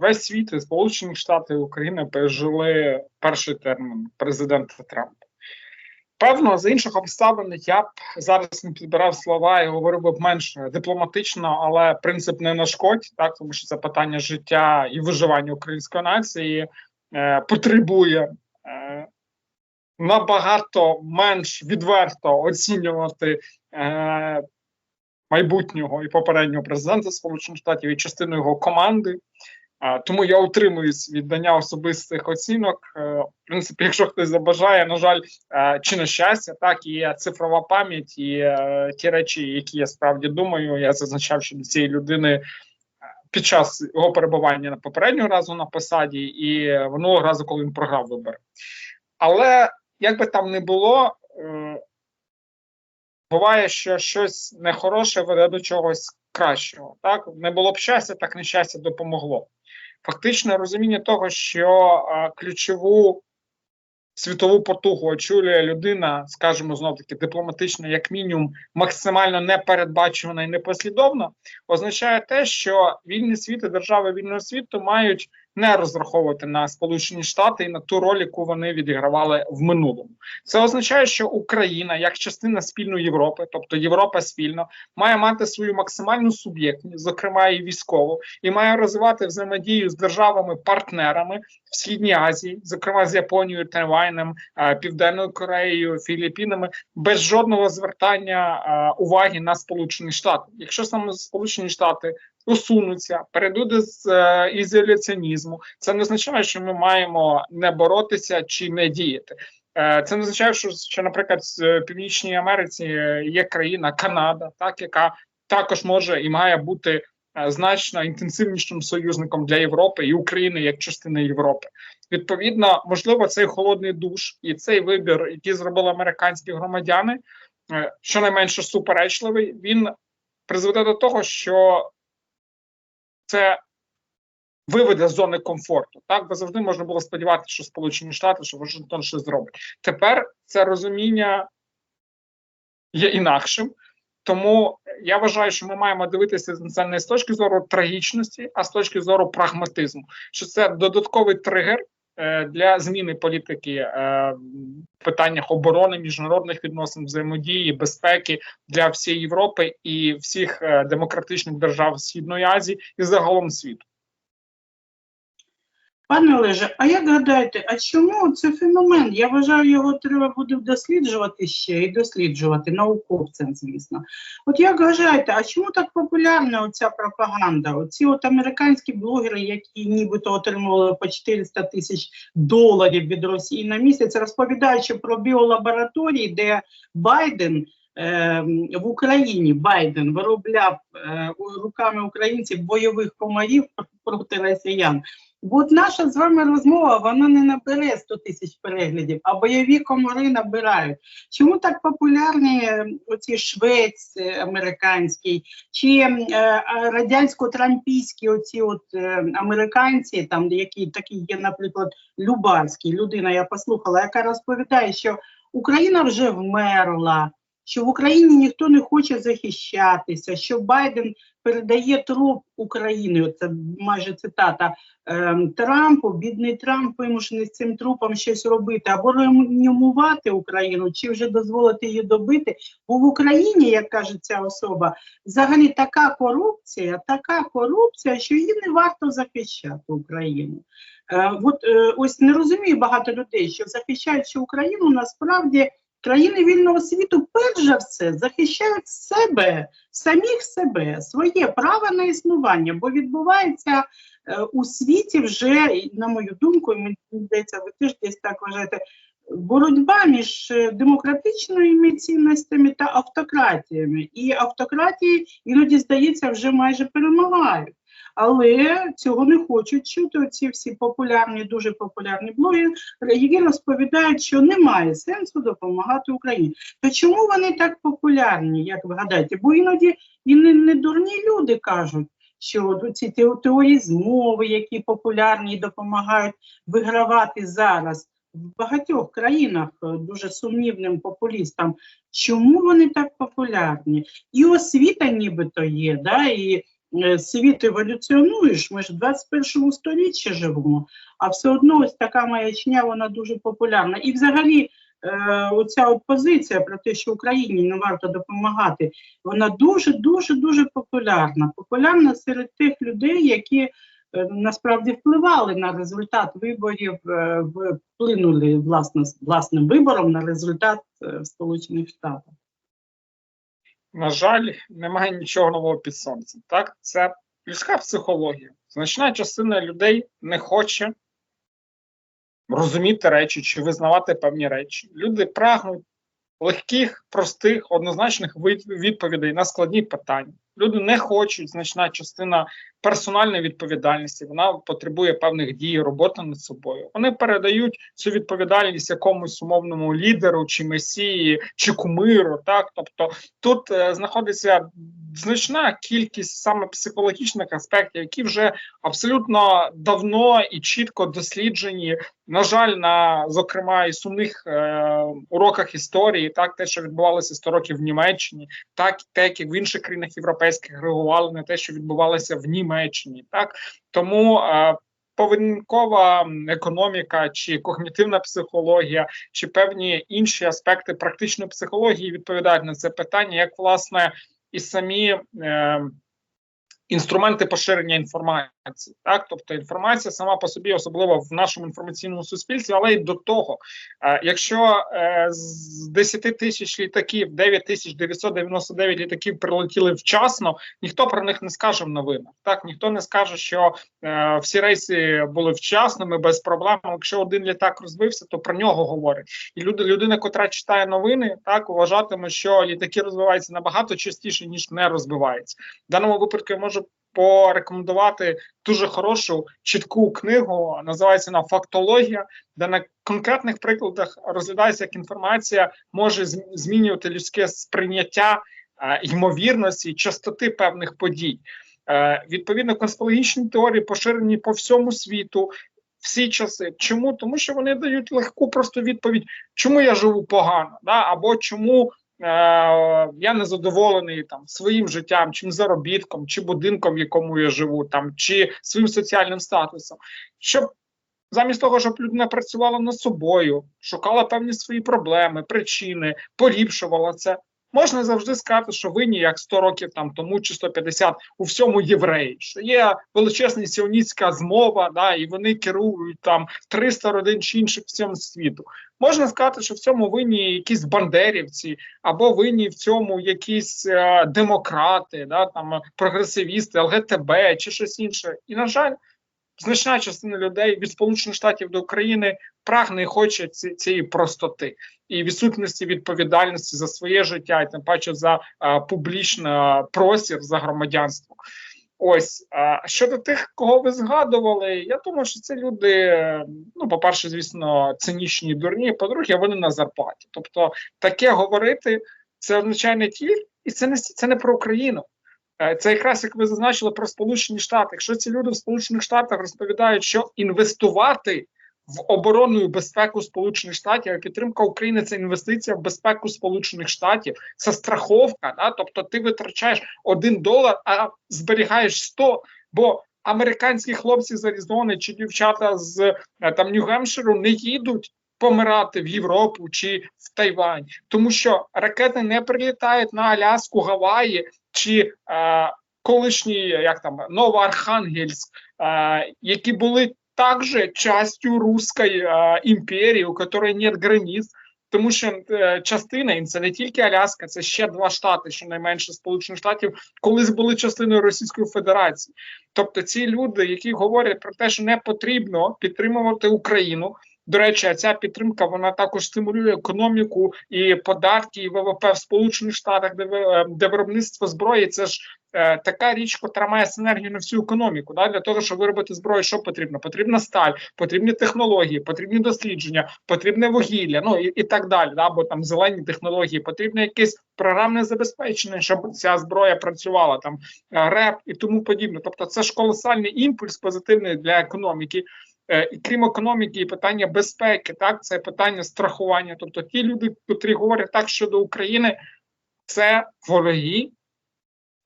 весь світ і Сполучені Штати і Україна пережили перший термін президента Трампа. Певно, з інших обставин я б зараз не підбирав слова і говорив би б менш дипломатично, але принцип не нашкодь, так тому що це питання життя і виживання української нації е, потребує е, набагато менш відверто оцінювати е, майбутнього і попереднього президента Сполучених Штатів і частину його команди. Тому я утримуюсь від дання особистих оцінок. Е, В принципі, якщо хтось забажає, на жаль, е, чи на щастя, так і цифрова пам'ять, і е, ті речі, які я справді думаю, я зазначав, що до цієї людини під час його перебування на попереднього разу на посаді, і минулого разу, коли він програв вибори. Але як би там не було, буває, що щось нехороше веде до чогось кращого. Так не було б щастя, так нещастя допомогло. Фактично розуміння того, що ключову світову потугу очолює людина, скажімо, знов таки дипломатично, як мінімум, максимально непередбачувана і непослідовна, означає те, що вільні світи держави вільного світу мають не розраховувати на Сполучені Штати і на ту роль, яку вони відігравали в минулому. Це означає, що Україна, як частина спільної Європи, тобто Європа спільно, має мати свою максимальну суб'єктність, зокрема і військову, і має розвивати взаємодію з державами-партнерами в Східній Азії, зокрема з Японією, Тайванем, е, Південною Кореєю, Філіппінами, без жодного звертання е, уваги на Сполучені Штати. Якщо саме Сполучені Штати усунуться, перейдуть з е, ізоляціонізму, це не означає, що ми маємо не боротися чи не діяти. Е, Це не означає, що, що наприклад, в Північній Америці е, є країна Канада, так яка також може і має бути е, значно інтенсивнішим союзником для Європи і України як частини Європи. Відповідно, можливо, цей холодний душ і цей вибір, який зробили американські громадяни, е, щонайменше суперечливий, він призведе до того, що це виведе з зони комфорту. Так, бо завжди можна було сподіватися, що Сполучені Штати, що Вашингтон щось зробить. Тепер це розуміння є інакшим. Тому я вважаю, що ми маємо дивитися не з точки зору трагічності, а з точки зору прагматизму. Що це додатковий тригер для зміни політики е, в питаннях оборони, міжнародних відносин, взаємодії, безпеки для всієї Європи і всіх е, демократичних держав Східної Азії і загалом світу. Пане Олеже, а як гадаєте, а чому це феномен? Я вважаю, його треба буде досліджувати ще і досліджувати науковцям, звісно. От як вважаєте, а чому так популярна оця пропаганда? Оці от американські блогери, які нібито отримували по 400 тисяч доларів від Росії на місяць, розповідаючи про біолабораторії, де Байден. Е, В Україні Байден виробляв е, руками українців бойових комарів проти росіян. Бо от наша з вами розмова вона не набере 100 тисяч переглядів, а бойові комари набирають. Чому так популярні е, оці швець е, американський, чи е, радянсько-трампійські оці от е, американці, там які такі є, наприклад, Любарський, людина я послухала, яка розповідає, що Україна вже вмерла. Що в Україні ніхто не хоче захищатися, що Байден передає труп України. Це майже цитата ем, Трампу, бідний Трамп вимушений з цим трупом щось робити, або реанімувати Україну, чи вже дозволити її добити. Бо в Україні, як каже ця особа, взагалі така корупція, така корупція, що її не варто захищати Україну. Е, от е, ось не розуміє багато людей, що захищаючи Україну, насправді. Країни вільного світу, перш за все, захищають себе, самих себе, своє право на існування, бо відбувається е, у світі вже, на мою думку, мені здається, ви теж десь так вважаєте, боротьба між е, демократичними цінностями та автократіями. І автократії іноді, здається, вже майже перемагають. Але цього не хочуть чути оці всі популярні, дуже популярні блогери, які розповідають, що немає сенсу допомагати Україні. То чому вони так популярні, як ви гадаєте? Бо іноді і не, не дурні люди кажуть, що ці те- теорії змови, які популярні і допомагають вигравати зараз в багатьох країнах е, дуже сумнівним популістам. Чому вони так популярні? І освіта нібито є, да, і світ еволюціонуєш, ми ж в 21 сторіччі живемо, а все одно ось така маячня, вона дуже популярна. І взагалі е, оця от позиція про те, що Україні не варто допомагати, вона дуже дуже популярна. Популярна серед тих людей, які е, насправді впливали на результат виборів, е, вплинули власне власним вибором на результат е, в Сполучених Штатах. На жаль, немає нічого нового під сонцем. Так, це людська психологія. Значна частина людей не хоче розуміти речі чи визнавати певні речі. Люди прагнуть легких, простих, однозначних відповідей на складні питання. Люди не хочуть значна частина персональної відповідальності. Вона потребує певних дій, роботи над собою. Вони передають цю відповідальність якомусь умовному лідеру, чи месії, чи кумиру. Так, тобто тут е, знаходиться значна кількість саме психологічних аспектів, які вже абсолютно давно і чітко досліджені. На жаль, на зокрема і сумних е, уроках історії, так те, що відбувалося 100 років в Німеччині, так те, як в інших країнах європейських реагували на те, що відбувалося в Німеччині. Так тому поведінкова економіка чи когнітивна психологія, чи певні інші аспекти практичної психології відповідають на це питання, як власне і самі. Е, Інструменти поширення інформації, так тобто інформація сама по собі, особливо в нашому інформаційному суспільстві, але й до того, е, якщо е, з 10 тисяч літаків 9 тисяч 999 літаків прилетіли вчасно, ніхто про них не скаже в новинах. Так ніхто не скаже, що е, всі рейси були вчасними без проблем. Якщо один літак розбився, то про нього говорять. І люди, людина, котра читає новини, так вважатиме, що літаки розвиваються набагато частіше ніж не розбиваються. В даному випадку я можу порекомендувати дуже хорошу чітку книгу. Називається вона Фактологія, де на конкретних прикладах розглядається, як інформація може змінювати людське сприйняття е, ймовірності, частоти певних подій. Е, відповідно, конспірологічні теорії поширені по всьому світу. Всі часи. Чому? Тому що вони дають легку просту відповідь, чому я живу погано, да? або чому я не задоволений там своїм життям, чим заробітком, чи будинком, в якому я живу, там чи своїм соціальним статусом, щоб замість того, щоб людина працювала над собою, шукала певні свої проблеми, причини, поліпшувала це. Можна завжди сказати, що винні як 100 років там тому чи 150 у всьому євреї, що є величезна сіоністська змова, да, і вони керують там 300 родин чи інших в цьому світу. Можна сказати, що в цьому винні якісь бандерівці, або винні в цьому якісь е, демократи, да, там прогресивісти, ЛГТБ чи щось інше. І на жаль, значна частина людей від Сполучених Штатів до України прагне і хоче ці, цієї простоти і відсутності відповідальності за своє життя, і тим паче за е, публічний простір за громадянство. Ось а щодо тих, кого ви згадували, я думаю, що це люди. е, Ну, по-перше, звісно, цинічні дурні. По-друге, вони на зарплаті. Тобто, таке говорити це означає не тільки, і це не це не про Україну. Е, Це якраз як ви зазначили про Сполучені Штати. Якщо ці люди в Сполучених Штатах розповідають, що інвестувати в оборону і безпеку Сполучених Штатів, а підтримка України це інвестиція в безпеку Сполучених Штатів, це страховка. Да? Тобто ти витрачаєш один долар, а зберігаєш 100, бо американські хлопці з Аризони чи дівчата з е, там Нью-Гемпширу не їдуть. Помирати в Європу чи в Тайвань, тому що ракети не прилітають на Аляску, Гаваї чи е, колишній, як там Новоархангельськ, е, які були також частю Руської е, імперії, у якої нет границ. Тому що е, частина і це не тільки Аляска, це ще два штати, щонайменше Сполучених Штатів, колись були частиною Російської Федерації. Тобто, ці люди, які говорять про те, що не потрібно підтримувати Україну. До речі, ця підтримка вона також стимулює економіку і податки, і ВВП в Сполучених Штатах, де е, де виробництво зброї. Це ж е, така річ, котра має синергію на всю економіку. Да? Для того, щоб виробити зброю, що потрібно? Потрібна сталь, потрібні технології, потрібні дослідження, потрібне вугілля, ну і, і так далі. Да? Бо там зелені технології, потрібне якесь програмне забезпечення, щоб ця зброя працювала, там е, РЕП і тому подібне. Тобто, це ж колосальний імпульс позитивний для економіки. Е, І крім економіки, і питання безпеки, так це питання страхування. Тобто, ті люди, котрі говорять так щодо України, це вороги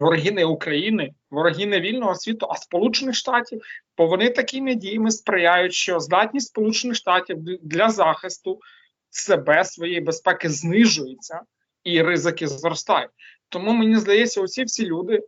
вороги не України, вороги не вільного світу, а Сполучених Штатів. Бо вони такими діями сприяють, що здатність Сполучених Штатів для захисту себе своєї безпеки знижується і ризики зростають. Тому мені здається, усі всі люди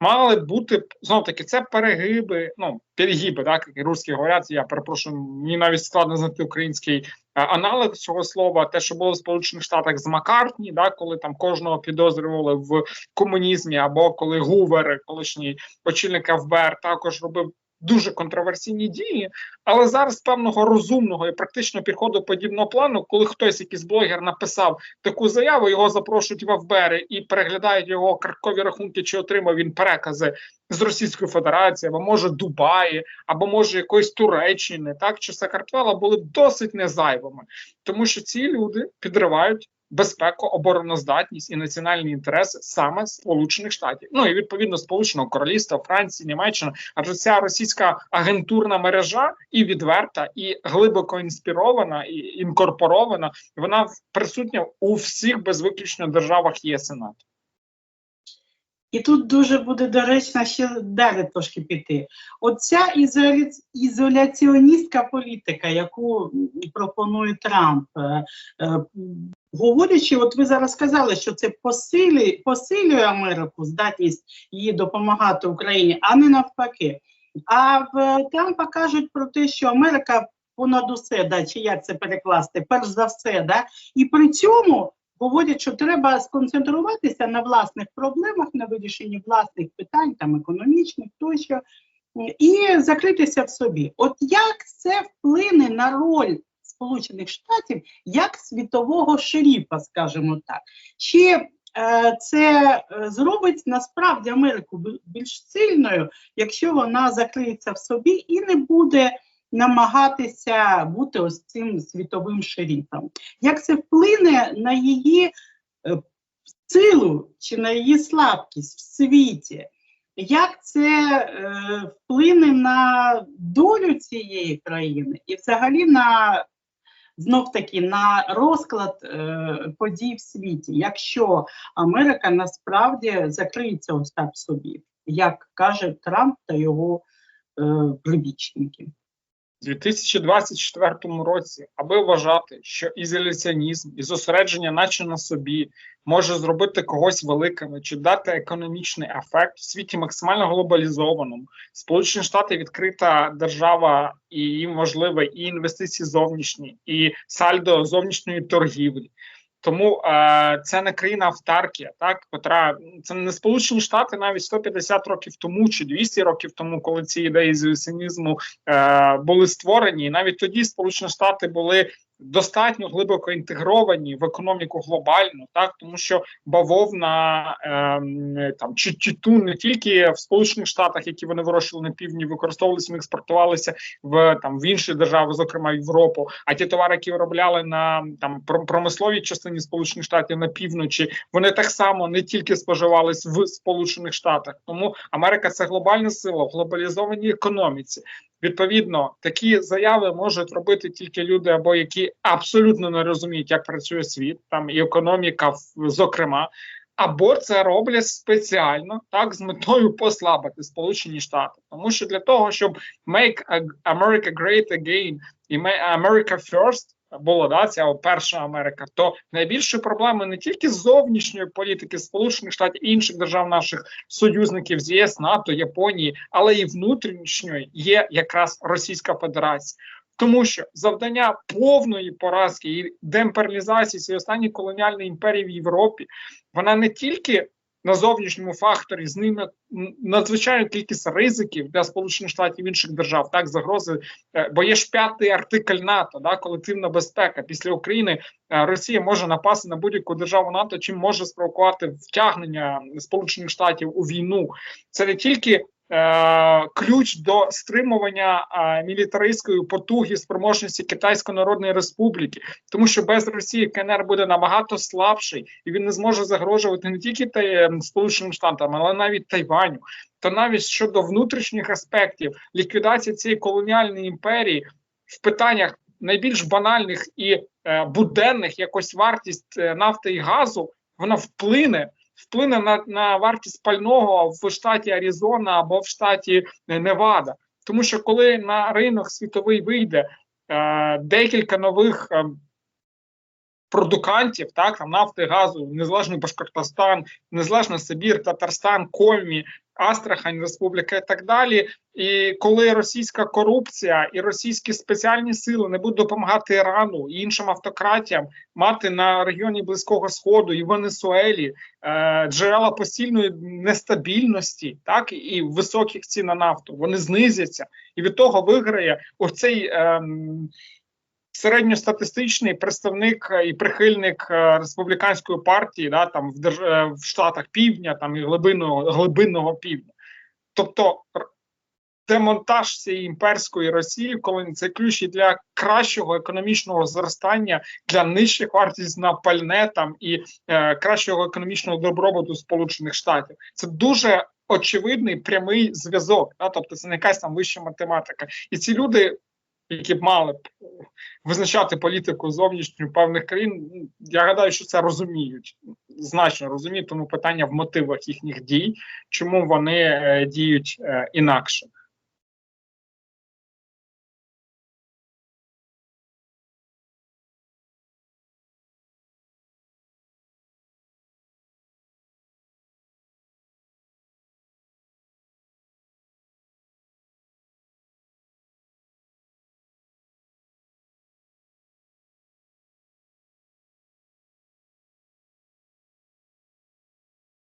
мали бути знов таки це перегиби, ну перегиби, так як русські говорять. Я перепрошую, мені навіть складно знайти український е, аналог цього слова. Те, що було в Сполучених Штатах з Маккартні, да, коли там кожного підозрювали в комунізмі, або коли Гувер, колишній очільник ФБР, також робив. Дуже контроверсійні дії, але зараз певного розумного і практично підходу подібного плану, коли хтось, якийсь блогер, написав таку заяву, його запрошують в ФБР і переглядають його карткові рахунки, чи отримав він перекази з Російської Федерації, або може Дубаї, або може якоїсь Туреччини, так чи Сакартвела були досить незайвими, тому що ці люди підривають. Безпеку, обороноздатність і національні інтереси саме Сполучених Штатів, ну і відповідно Сполученого Королівства, Франції, Німеччини, адже ця російська агентурна мережа і відверта, і глибоко інспірована, і інкорпорована. Вона присутня у всіх без виключення державах ЄС і НАТО. І тут дуже буде доречно ще далі трошки піти. Оця ізоля... ізоляціоністська політика, яку пропонує Трамп, е, е, говорячи, от ви зараз сказали, що це посилює, посилює Америку, здатність їй допомагати Україні, а не навпаки. А в Трампа кажуть про те, що Америка понад усе, да, чи як це перекласти, перш за все, да, і при цьому говорять, що треба сконцентруватися на власних проблемах, на вирішенні власних питань, там економічних тощо, і закритися в собі. От як це вплине на роль Сполучених Штатів як світового шерифа, скажімо так? Чи е, це е, зробить насправді Америку більш сильною, якщо вона закриється в собі і не буде намагатися бути ось цим світовим шерифом? Як це вплине на її е, силу чи на її слабкість в світі? Як це вплине на долю цієї країни і взагалі на знов таки на розклад е, подій в світі, якщо Америка насправді закриється ось так собі, як каже Трамп та його е, прибічники? У 2024 році, аби вважати, що ізоляціонізм і зосередження, наче на собі, може зробити когось великими чи дати економічний ефект в світі максимально глобалізованому. Сполучені Штати відкрита держава, і їм важливе і інвестиції зовнішні, і сальдо зовнішньої торгівлі. Тому е, це не країна автаркія, так котра це не Сполучені Штати навіть 150 років тому чи 200 років тому, коли ці ідеї зіонізму е, були створені, і навіть тоді Сполучені Штати були достатньо глибоко інтегровані в економіку глобальну, так тому що бавовна е, там чи тютюн не тільки в Сполучених Штатах, які вони вирощували на півдні, використовувалися, експортувалися в там в інші держави, зокрема Європу. А ті товари, які виробляли на там про- промисловій частині Сполучених Штатів на півночі, вони так само не тільки споживались в Сполучених Штатах. Тому Америка це глобальна сила в глобалізованій економіці. Відповідно, такі заяви можуть робити тільки люди, або які абсолютно не розуміють, як працює світ, там і економіка, зокрема, або це роблять спеціально так з метою послабити Сполучені Штати, тому що для того, щоб make America great again і America first, було да ця перша Америка, то найбільшою проблемою не тільки зовнішньої політики Сполучених Штатів інших держав наших союзників з ЄС, НАТО, Японії, але і внутрішньої є якраз Російська Федерація. Тому що завдання повної поразки і демпералізації цієї останньої колоніальної імперії в Європі, вона не тільки на зовнішньому факторі з ними надзвичайна кількість ризиків для Сполучених Штатів інших держав, так загрози, е, бо є ж п'ятий артикль НАТО, да, колективна безпека. Після України е, Росія може напасти на будь-яку державу НАТО, чим може спровокувати втягнення Сполучених Штатів у війну. Це не тільки ключ до стримування е, мілітаристської потуги спроможності Китайської Народної Республіки, тому що без Росії КНР буде набагато слабший, і він не зможе загрожувати не тільки е, Сполученим Штатам, але навіть Тайваню. То навіть щодо внутрішніх аспектів ліквідації цієї колоніальної імперії в питаннях найбільш банальних і е, буденних, якось вартість е, нафти і газу, вона вплине вплине на, на вартість пального в штаті Аризона або в штаті е, Невада. Тому що коли на ринок світовий вийде е, декілька нових е, продукантів, так там нафти, газу, незалежний Башкортостан, незалежно Сибір, Татарстан, Кольмі, Астрахань, Республіка і так далі. І коли російська корупція і російські спеціальні сили не будуть допомагати Ірану і іншим автократіям мати на регіоні Близького Сходу і Венесуелі е, джерела постійної нестабільності, так і високих цін на нафту, вони знизяться, і від того виграє оцей. ем, Середньостатистичний представник е, і прихильник е, республіканської партії, да там в держ... е, в штатах півдня, там і глибинного глибинного півдня. Тобто демонтаж цієї імперської Росії, коли це ключ для кращого економічного зростання, для нижчих вартість на пальне там і е, кращого економічного добробуту Сполучених Штатів. Це дуже очевидний прямий зв'язок. Да? Тобто це не якась там вища математика. І ці люди, які б мали б визначати політику зовнішню певних країн, я гадаю, що це розуміють, значно розуміють, тому питання в мотивах їхніх дій, чому вони е, діють е, інакше.